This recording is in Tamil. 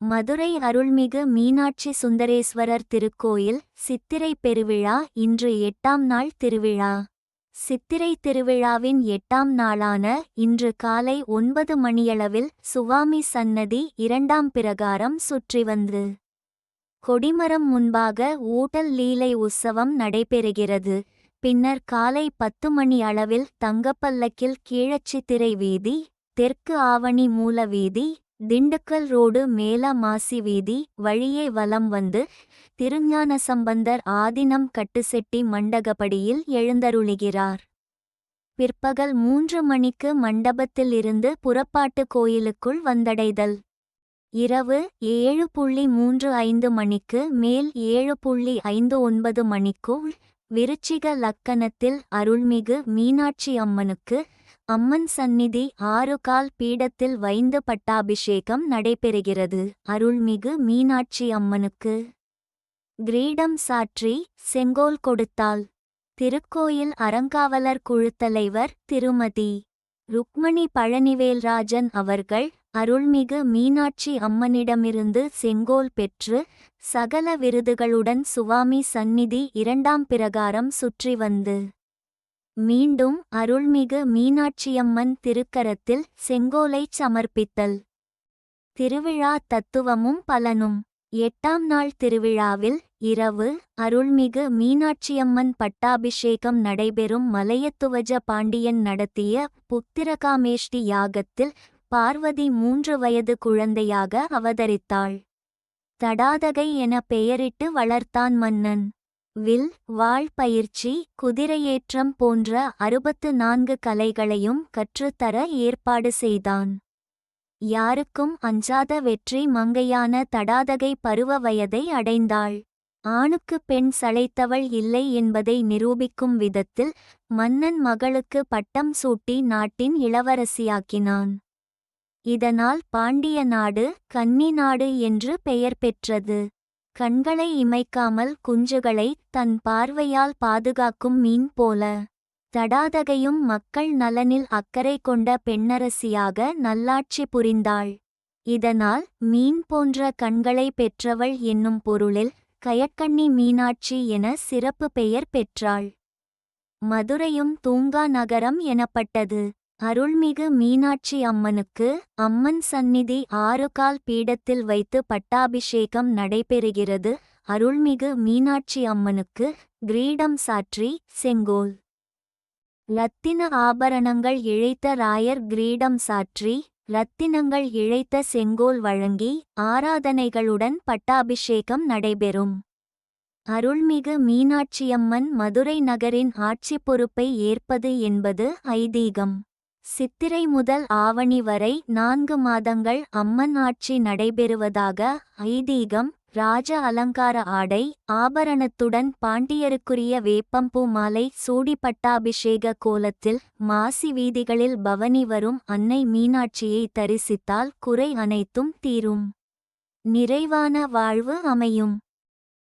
மதுரை அருள்மிகு மீனாட்சி சுந்தரேஸ்வரர் திருக்கோயில் சித்திரை பெருவிழா இன்று எட்டாம் நாள் திருவிழா. சித்திரை திருவிழாவின் எட்டாம் நாளான இன்று காலை ஒன்பது மணியளவில் சுவாமி சன்னதி இரண்டாம் பிரகாரம் சுற்றி வந்து. கொடிமரம் முன்பாக ஊட்டல் லீலை உற்சவம் நடைபெறுகிறது. பின்னர் காலை பத்து மணி அளவில் தங்கப்பல்லக்கில் கீழச்சித்திரை வீதி தெற்கு ஆவணி மூல வீதி திண்டுக்கல் ரோடு மேல மாசி வீதி வழியே வலம் வந்து திருஞான சம்பந்தர் ஆதினம் கட்டுசெட்டி மண்டகப்படியில் எழுந்தருளுகிறார். பிற்பகல் மூன்று மணிக்கு மண்டபத்திலிருந்து புறப்பாட்டு கோயிலுக்குள் வந்தடைதல். இரவு ஏழு புள்ளி மூன்று ஐந்து மணிக்கு மேல் ஏழு புள்ளி ஐந்து ஒன்பது மணிக்குள் விருச்சிக லக்கணத்தில் அருள்மிகு மீனாட்சி அம்மனுக்கு அம்மன் சந்நிதி ஆறு கால் பீடத்தில் வைந்து பட்டாபிஷேகம் நடைபெறுகிறது. அருள்மிகு மீனாட்சி அம்மனுக்கு கிரீடம் சாற்றி செங்கோல் கொடுத்தாள். திருக்கோயில் அறங்காவலர் குழுத்தலைவர் திருமதி ருக்மணி பழனிவேல்ராஜன் அவர்கள் அருள்மிகு மீனாட்சி அம்மனிடமிருந்து செங்கோல் பெற்று சகல விருதுகளுடன் சுவாமி சந்நிதி இரண்டாம் பிரகாரம் சுற்றி வந்து மீண்டும் அருள்மிகு மீனாட்சியம்மன் திருக்கரத்தில் செங்கோலைச் சமர்ப்பித்தல். திருவிழா தத்துவமும் பலனும். எட்டாம் நாள் திருவிழாவில் இரவு அருள்மிகு மீனாட்சியம்மன் பட்டாபிஷேகம் நடைபெறும் மலையத்துவஜ பாண்டியன் நடத்திய புத்திரகாமேஷ்டி யாகத்தில் பார்வதி மூன்று வயது குழந்தையாக அவதரித்தாள். தடாதகை என பெயரிட்டு வளர்த்தான் மன்னன். வில் வாழ் பயிற்சி குதிரையேற்றம் போன்ற அறுபத்து நான்கு கலைகளையும் கற்றுத்தர ஏற்பாடு செய்தான். யாருக்கும் அஞ்சாத வெற்றி மங்கையான தடாதகை பருவ வயதை அடைந்தாள். ஆணுக்கு பெண் சளைத்தவள் இல்லை என்பதை நிரூபிக்கும் விதத்தில் மன்னன் மகளுக்கு பட்டம் சூட்டி நாட்டின் இளவரசியாக்கினான். இதனால் பாண்டிய நாடு கன்னி நாடு என்று பெயர் பெற்றது. கண்களை இமைக்காமல் குஞ்சுகளை தன் பார்வையால் பாதுகாக்கும் மீன் போல. தடாதகையும் மக்கள் நலனில் அக்கறை கொண்ட பெண்ணரசியாக நல்லாட்சி புரிந்தாள். இதனால் மீன் போன்ற கண்களை பெற்றவள் என்னும் பொருளில் கயக்கண்ணி மீனாட்சி என சிறப்பு பெயர் பெற்றாள். மதுரையும் தூங்கா நகரம் எனப்பட்டது. அருள்மிகு மீனாட்சி அம்மனுக்கு அம்மன் சந்நிதி ஆறு கால் பீடத்தில் வைத்து பட்டாபிஷேகம் நடைபெறுகிறது. அருள்மிகு மீனாட்சி அம்மனுக்கு கிரீடம் சாற்றி செங்கோல். இரத்தின ஆபரணங்கள் இழைத்த ராயர் கிரீடம் சாற்றி இரத்தினங்கள் இழைத்த செங்கோல் வழங்கி ஆராதனைகளுடன் பட்டாபிஷேகம் நடைபெறும். அருள்மிகு மீனாட்சியம்மன் மதுரை நகரின் ஆட்சி பொறுப்பை ஏற்பது என்பது ஐதீகம். சித்திரை முதல் ஆவணி வரை நான்கு மாதங்கள் அம்மன் ஆட்சி நடைபெறுவதாக ஐதீகம் ராஜ அலங்கார ஆடை ஆபரணத்துடன் பாண்டியருக்குரிய வேப்பம்பூ மாலை சூடி பட்டாபிஷேக கோலத்தில் மாசி வீதிகளில் பவனி வரும் அன்னை மீனாட்சியை தரிசித்தால் குறை அனைத்தும் தீரும். நிறைவான வாழ்வு அமையும்.